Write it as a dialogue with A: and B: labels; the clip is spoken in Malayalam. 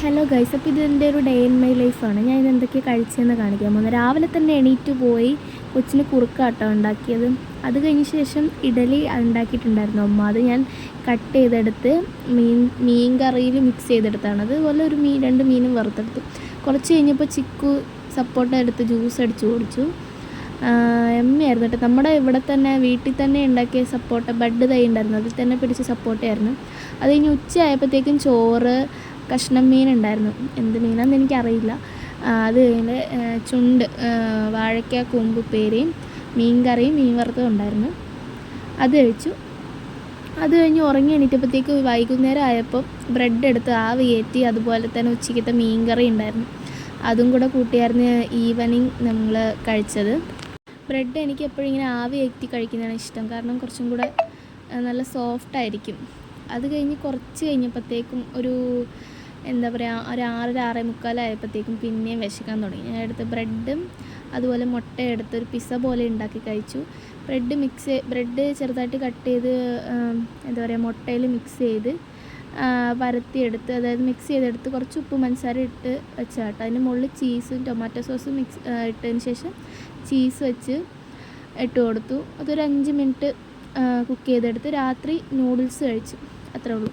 A: ഹലോ ഗൈസ് അപ്പോൾ ഇത് എന്റെ ഒരു ഡേ ഇൻ മൈ ലൈഫാണ് ഞാൻ ഇത് എന്തൊക്കെ കഴിച്ചതെന്ന് കാണിക്കാൻ പോകുന്നത് രാവിലെ തന്നെ എണീറ്റ് പോയി കൊച്ചിന് കുറുക്കാട്ടോ ഉണ്ടാക്കിയത്. അത് കഴിഞ്ഞ ശേഷം ഇഡലി ഉണ്ടാക്കിയിട്ടുണ്ടായിരുന്നു അമ്മ. അത് ഞാൻ കട്ട് ചെയ്തെടുത്ത് മീൻ മീൻ കറിയിൽ മിക്സ് ചെയ്തെടുത്താണ്. അതുപോലെ ഒരു മീൻ രണ്ട് മീനും വറുത്തെടുത്തു. കുറച്ച് കഴിഞ്ഞപ്പോൾ ചിക്കു സപ്പോർട്ട എടുത്ത് ജ്യൂസ് അടിച്ച് കുടിച്ചു എമ്മയായിരുന്നു കേട്ടോ. നമ്മുടെ ഇവിടെ തന്നെ വീട്ടിൽ തന്നെ ഉണ്ടാക്കിയ സപ്പോർട്ട ബഡ് തൈ ഉണ്ടായിരുന്നു. അതിൽ തന്നെ പിടിച്ച സപ്പോർട്ടായിരുന്നു അത് കഴിഞ്ഞ് ഉച്ചയായപ്പോഴത്തേക്കും ചോറ് കഷ്ണം മീൻ ഉണ്ടായിരുന്നു എന്ത് മീനാന്ന് എനിക്കറിയില്ല. അത് കഴിഞ്ഞ് ചുണ്ട് വാഴയ്ക്ക വാഴയ്ക്ക കൂമ്പുപ്പേരിയും മീൻ കറിയും മീൻ വറുത്തതും ഉണ്ടായിരുന്നു. അത് കഴിച്ചു. അത് കഴിഞ്ഞ് ഉറങ്ങി എണീറ്റപ്പോഴത്തേക്ക് വൈകുന്നേരം ആയപ്പോൾ ബ്രെഡ് എടുത്ത് ആവി കയറ്റി അതുപോലെ തന്നെ ഉച്ചയ്ക്കത്തെ മീൻ കറി ഉണ്ടായിരുന്നു. അതും കൂടെ കൂട്ടിയായിരുന്നു ഈവനിങ് നമ്മൾ കഴിച്ചത്. ബ്രെഡ് എനിക്ക് എപ്പോഴും ഇങ്ങനെ ആവി കയറ്റി കഴിക്കുന്നതാണ് ഇഷ്ടം. കാരണം കുറച്ചും കൂടെ നല്ല സോഫ്റ്റ് ആയിരിക്കും. അത് കഴിഞ്ഞ് കുറച്ച് കഴിഞ്ഞപ്പോഴത്തേക്കും ഒരു എന്താ പറയുക ഒരു ആറര ആറേ മുക്കാലായപ്പോഴത്തേക്കും പിന്നെയും വിശക്കാൻ തുടങ്ങി. ഞാൻ എടുത്ത് ബ്രെഡും അതുപോലെ മുട്ട എടുത്ത് ഒരു പിസ്സ പോലെ ഉണ്ടാക്കി കഴിച്ചു. ബ്രെഡ് മിക്സ് ബ്രെഡ് ചെറുതായിട്ട് കട്ട് ചെയ്ത് എന്താ പറയുക മുട്ടയിൽ മിക്സ് ചെയ്ത് പരത്തിയെടുത്ത് അതായത് മിക്സ് ചെയ്തെടുത്ത് കുറച്ച് ഉപ്പ് പഞ്ചസാര ഇട്ട് വെച്ചാട്ടോ അതിന് മുകളിൽ ചീസും ടൊമാറ്റോ സോസും മിക്സ് ഇട്ടതിന് ശേഷം ചീസ് വെച്ച് ഇട്ട് കൊടുത്തു. അതൊരു അഞ്ച് മിനിറ്റ് കുക്ക് ചെയ്തെടുത്ത് രാത്രി നൂഡിൽസ് കഴിച്ചു. അത്രേ ഉള്ളൂ.